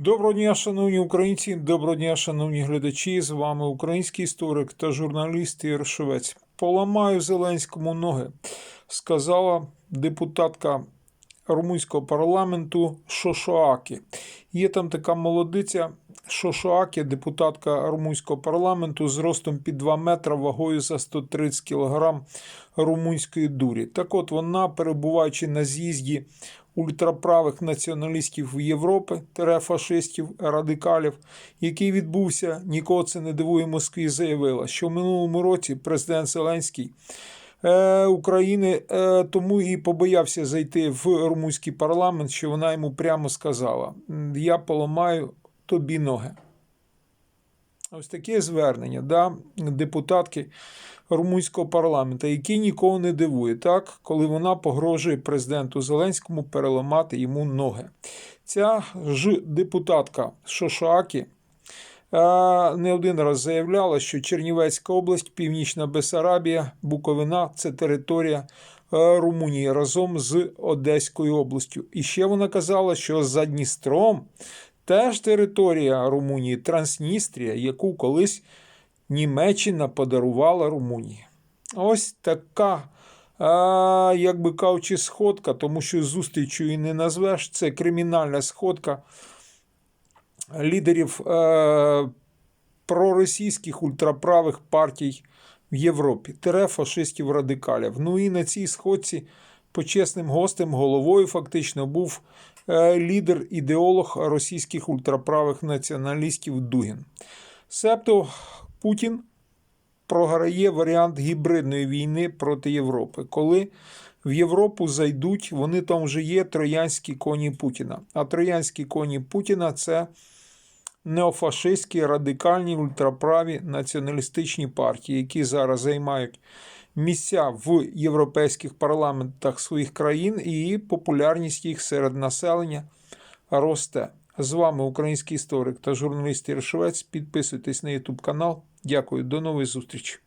Доброго дня, шановні українці, доброго дня, шановні глядачі. З вами український історик та журналіст Ігор Шевець. Поламаю Зеленському ноги, сказала депутатка румунського парламенту Шошоакі. Є там така молодиця Шошоакі, депутатка румунського парламенту з ростом під 2 метра, вагою за 130 кг румунської дурі. Так от вона, перебуваючи на з'їзді ультраправих націоналістів Європи, фашистів, радикалів, який відбувся, нікого це не дивує Москві, заявила, що в минулому році президент Зеленський е, України е, тому і побоявся зайти в румунський парламент, що вона йому прямо сказала: Я поламаю тобі ноги. Ось таке звернення да, депутатки румунського парламенту, який нікого не дивує, так, коли вона погрожує президенту Зеленському переламати йому ноги. Ця ж депутатка Шошакі е, не один раз заявляла, що Чернівецька область, Північна Бесарабія, Буковина це територія е, Румунії разом з Одеською областю. І ще вона казала, що за Дністром теж територія Румунії, Трансністрія, яку колись Німеччина подарувала Румунії. Ось така, а, як би кажучи, сходка, тому що зустрічю і не назвеш. Це кримінальна сходка лідерів е, проросійських ультраправих партій в Європі, тере фашистів радикалів. Ну і на цій сходці почесним гостем, головою фактично був е, лідер, ідеолог російських ультраправих націоналістів Дугін. Себто Путін програє варіант гібридної війни проти Європи, коли в Європу зайдуть, вони там вже є троянські коні Путіна. А троянські коні Путіна це неофашистські, радикальні, ультраправі націоналістичні партії, які зараз займають місця в європейських парламентах своїх країн, і популярність їх серед населення росте. З вами український історик та журналіст Іршовець. Підписуйтесь на YouTube канал. Дякую, до нової зустрічі.